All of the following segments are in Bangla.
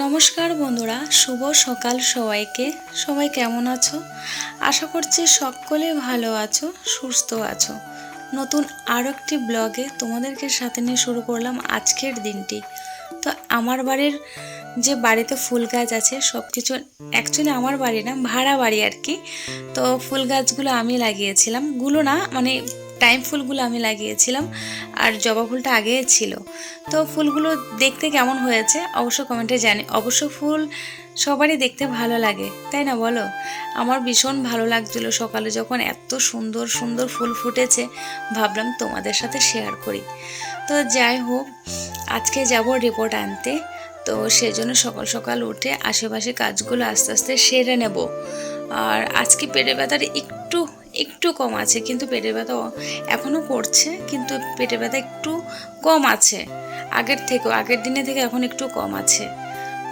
নমস্কার বন্ধুরা, শুভ সকাল সবাইকে। সবাই কেমন আছো? আশা করছি সকলে ভালো আছো, সুস্থ আছো। নতুন আরও একটি ব্লগে তোমাদেরকে সাথে নিয়ে শুরু করলাম আজকের দিনটি। তো আমার বাড়ির যে বাড়িতে ফুল গাছ আছে সব কিছু অ্যাকচুয়ালি আমার বাড়ি না, ভাড়া বাড়ি আর কি। তো ফুল গাছগুলো আমি লাগিয়েছিলাম। গুলো না মানে টাইম ফুলগুলো আমি লাগিয়েছিলাম আর জবা ফুলটা আগে ছিল। তো ফুলগুলো দেখতে কেমন হয়েছে অবশ্য কমেন্টে জানি। অবশ্য ফুল সবারই দেখতে ভালো লাগে, তাই না বলো? আমার ভীষণ ভালো লাগছিল সকালে যখন এত সুন্দর সুন্দর ফুল ফুটেছে, ভাবলাম তোমাদের সাথে শেয়ার করি। তো যাই হোক, আজকে যাব রিপোর্ট আনতে। তো সেজন্য সকাল সকাল উঠে আশেপাশে কাজগুলো আস্তে আস্তে সেরে নেব। আর আজকে পেটে ব্যথাটা একটু একটু কম আছে, কিন্তু পেটের ব্যথা এখনও করছে, কিন্তু পেটের ব্যথা একটু কম আছে। আগের থেকেও, আগের দিনে থেকে এখন একটু কম আছে।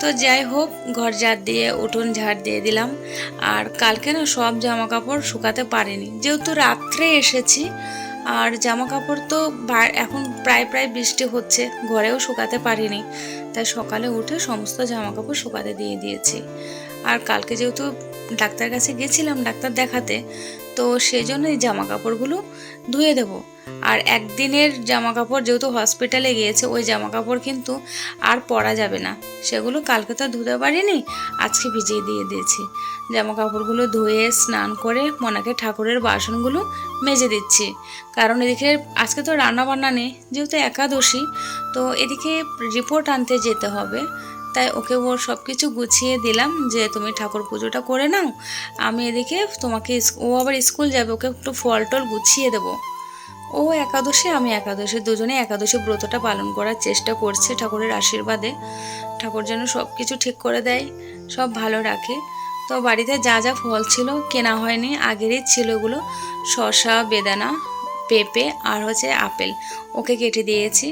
তো যাই হোক, ঘর ঝাড় দিয়ে, উঠোন ঝাড় দিয়ে দিলাম। আর কালকে না সব জামা কাপড় শুকাতে পারিনি। যেহেতু রাত্রে এসেছি, আর জামা কাপড় তো এখন প্রায় প্রায় বৃষ্টি হচ্ছে, ঘরেও শুকাতে পারিনি। তাই সকালে উঠে সমস্ত জামা কাপড় শুকাতে দিয়ে দিয়েছি। আর কালকে যেহেতু ডাক্তার কাছে গেছিলাম, ডাক্তার দেখাতে তো সেই জন্য এই জামা কাপড়গুলো ধুয়ে দেবো। আর একদিনের জামা কাপড় যেহেতু হসপিটালে গিয়েছে, ওই জামা কাপড় কিন্তু আর পরা যাবে না। সেগুলো কালকে তো ধুতে পারিনি, আজকে ভিজিয়ে দিয়ে দিয়েছি। জামা কাপড়গুলো ধুয়ে স্নান করে মনাকে ঠাকুরের বাসনগুলো মেজে দিচ্ছি। কারণ এদিকে আজকে তো রান্না বান্না নেই, যেহেতু একাদশী, তো এদিকে রিপোর্ট আনতে যেতে হবে। তাই ওকে ওর সব কিছু গুছিয়ে দিলাম যে তুমি ঠাকুর পুজোটা করে নাও। আমি এদিকে তোমাকে ও আবার স্কুল যাবে, ওকে একটু ফল টল গুছিয়ে দেবো। ও একাদশী, আমি একাদশী, দুজনে একাদশী ব্রতটা পালন করার চেষ্টা করছে ঠাকুরের আশীর্বাদে। ঠাকুর যেন সব কিছু ঠিক করে দেয়, সব ভালো রাখে। তো বাড়িতে যা যা ফল ছিল কেনা হয়নি, আগেরই ছিল এগুলো, শসা, বেদানা পেঁপে আর হচ্ছে আপেল। ওকে কেটে দিয়েছি।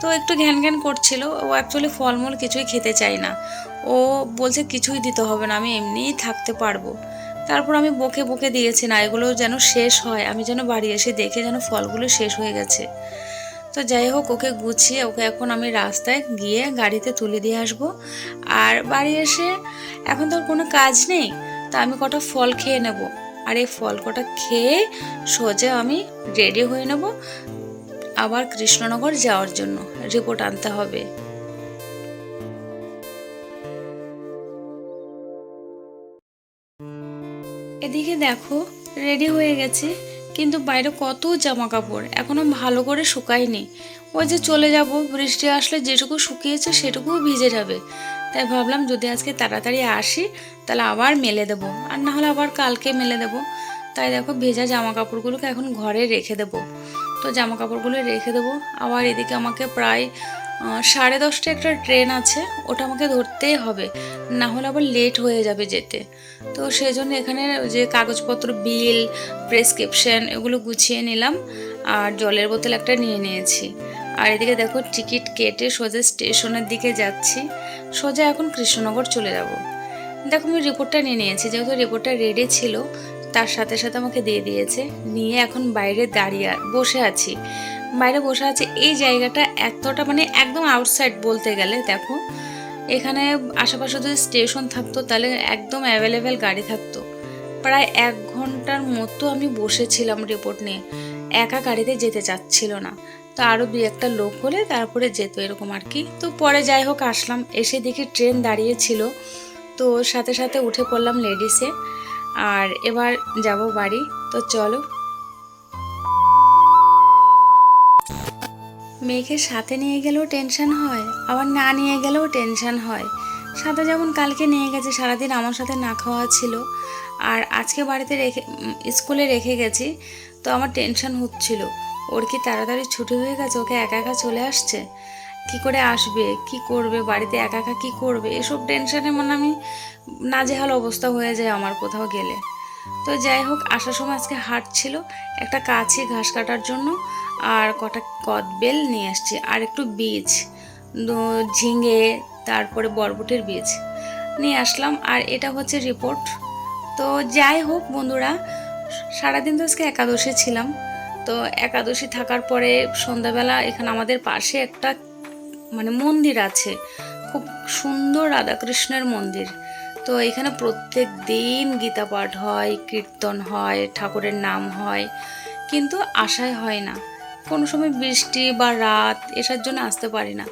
তো একটু ঘ্যান ঘ্যান করছিল। ও অ্যাকচুয়ালি ফলমূল কিছুই খেতে চায় না। ও বলছে কিছুই দিতে হবে না, আমি এমনিই থাকতে পারব। তারপর আমি বকে বকে দিয়েছি না, এগুলো যেন শেষ হয়। আমি যেন বাড়ি এসে দেখে যেন ফলগুলো শেষ হয়ে গেছে। তো যাই হোক, ওকে গুছিয়ে, ওকে এখন আমি রাস্তায় গিয়ে গাড়িতে তুলে দিয়ে আসব। আর বাড়ি এসে এখন তো কোনো কাজ নেই, তা আমি কটা ফল খেয়ে নেব। আর এই ফল কটা খেয়ে সোজা আমি রেডি হয়ে নেব আবার কৃষ্ণনগর যাওয়ার জন্য। রিপোর্ট আনতে হবে। এদিকে দেখো রেডি হয়ে গেছে। কিন্তু বাইরে কত জামা কাপড় এখনও ভালো করে শুকায়নি। ওই যে চলে যাব, বৃষ্টি আসলে যেটুকু শুকিয়েছে সেটুকুও ভিজে যাবে। তাই ভাবলাম যদি আজকে তাড়াতাড়ি আসি, তাহলে আবার মেলে দেবো। আর না হলে আবার কালকে মেলে দেবো। তাই দেখো ভেজা জামা কাপড়গুলোকে এখন ঘরে রেখে দেবো। তো জামা কাপড়গুলো রেখে দেবো। আবার এদিকে আমাকে প্রায় সাড়ে দশটা একটা ট্রেন আছে, ওটা আমাকে ধরতেই হবে। না হলে আবার লেট হয়ে যাবে যেতে। তো সেই জন্য এখানে যে কাগজপত্র, বিল, প্রেসক্রিপশন এগুলো গুছিয়ে নিলাম। আর জলের বোতল একটা নিয়ে নিয়েছি। আর এদিকে দেখো টিকিট কেটে সোজা স্টেশনের দিকে যাচ্ছি। সোজা এখন কৃষ্ণনগর চলে যাব। দেখো আমি রিপোর্টটা নিয়ে নিয়েছি। যেহেতু রিপোর্টটা রেডি ছিল, তার সাথে সাথে আমাকে দিয়ে দিয়েছে। নিয়ে এখন বাইরে দাঁড়িয়ে বসে আছি। বাইরে বসে আছে, এই জায়গাটা এতটা মানে একদম আউটসাইড বলতে গেলে, দেখো। এখানে আশেপাশে যদি স্টেশন থাকতো, তাহলে একদম অ্যাভেলেবেল গাড়ি থাকতো। প্রায় এক ঘণ্টার মতো আমি বসেছিলাম রিপোর্ট নিয়ে। একা গাড়িতে যেতে চাচ্ছিল না। তো আরও দুই একটা লোক হলে তারপরে যেত এরকম আর কি। তো পরে যাই হোক আসলাম, এসে দেখি ট্রেন দাঁড়িয়েছিল। তো সাথে সাথে উঠে পড়লাম লেডিসে আর এবার যাব বাড়ি। তো চলো। মেয়েকে সাথে নিয়ে গেলেও টেনশন হয়, আবার না নিয়ে গেলেও টেনশন হয়। সাথে যেমন কালকে নিয়ে গেছে, সারাদিন আমার সাথে না খাওয়া ছিল। আর আজকে বাড়িতে রেখে স্কুলে রেখে গেছি, তো আমার টেনশন হচ্ছিল। ওর কি তাড়াতাড়ি ছুটি হয়ে গেছে? ওকে একা একা চলে আসছে? কি করে আসবে? কি করবে? বাড়িতে একা একা কি করবে? এসব টেনশনে মানে আমি নাজেহাল অবস্থা হয়ে যায় আমার কোথাও গেলে। তো যাই হোক, আসার সময় আজকে হাট ছিল। একটা কাছি ঘাস কাটার জন্য আর কটা কদবেল নিয়ে আসছি। আর একটু বীজ ঝিঙে, তারপরে বরবটির বীজ নিয়ে আসলাম। আর এটা হচ্ছে রিপোর্ট তো যাই হোক বন্ধুরা, সারাদিন তো আজকে একাদশে ছিলাম। তো একাদশী থাকার পরে সন্ধ্যাবেলা এখানে আমাদের পাশে একটা মানে মন্দির আছে, খুব সুন্দর রাধাকৃষ্ণের মন্দির। তো এখানে প্রত্যেক দিন গীতা পাঠ হয়, কীর্তন হয়, ঠাকুরের নাম হয়, কিন্তু আশায় হয় না। কোনো সময় বৃষ্টি বা রাত এসার জন্য আসতে পারি না।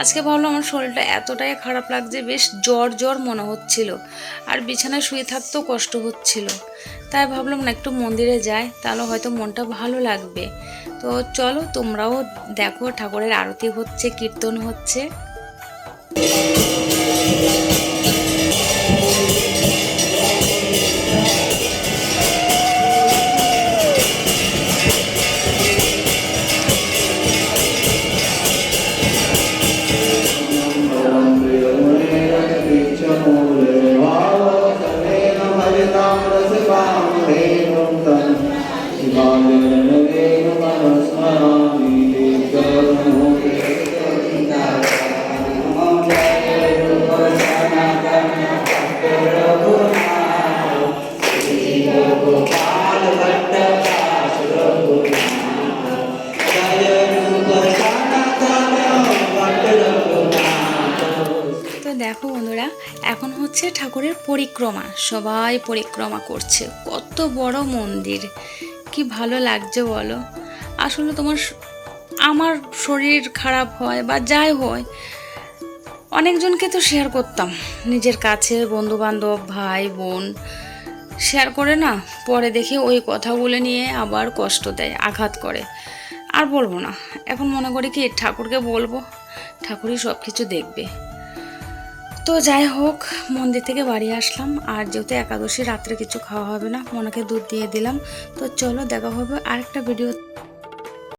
আজকে ভাবলাম আমার শরীরটা এতটাই খারাপ লাগছে, বেশ জ্বর জ্বর মনে হচ্ছিল। আর বিছানায় শুয়ে থাকতেও কষ্ট হচ্ছিল। তাই ভাবলাম না একটু মন্দিরে যাই, তাহলে হয়তো মনটা ভালো লাগবে। তো চলো, তোমরাও দেখো, ঠাকুরের আরতি হচ্ছে, কীর্তন হচ্ছে। এখন হচ্ছে ঠাকুরের পরিক্রমা, সবাই পরিক্রমা করছে। কত বড় মন্দির, কি ভালো লাগছে বলো? আসলে তোমার আমার শরীর খারাপ হয় বা যাই হয়, অনেকজনকে তো শেয়ার করতাম। নিজের কাছে বন্ধু বান্ধব ভাই, বোন শেয়ার করে না, পরে দেখি ওই কথাগুলো নিয়ে আবার কষ্ট দেয়, আঘাত করে। আর বলব না, এখন মনে করি কি ঠাকুরকে বলব, ঠাকুরই সব কিছু দেখবে। তো যাই হোক, মন্দির থেকে বাড়ি আসলাম। আর যেহেতু একাদশী, রাত্রে কিছু খাওয়া হবে না, মনাকে দুধ দিয়ে দিলাম। তো চলো দেখা হবে আরেকটা ভিডিও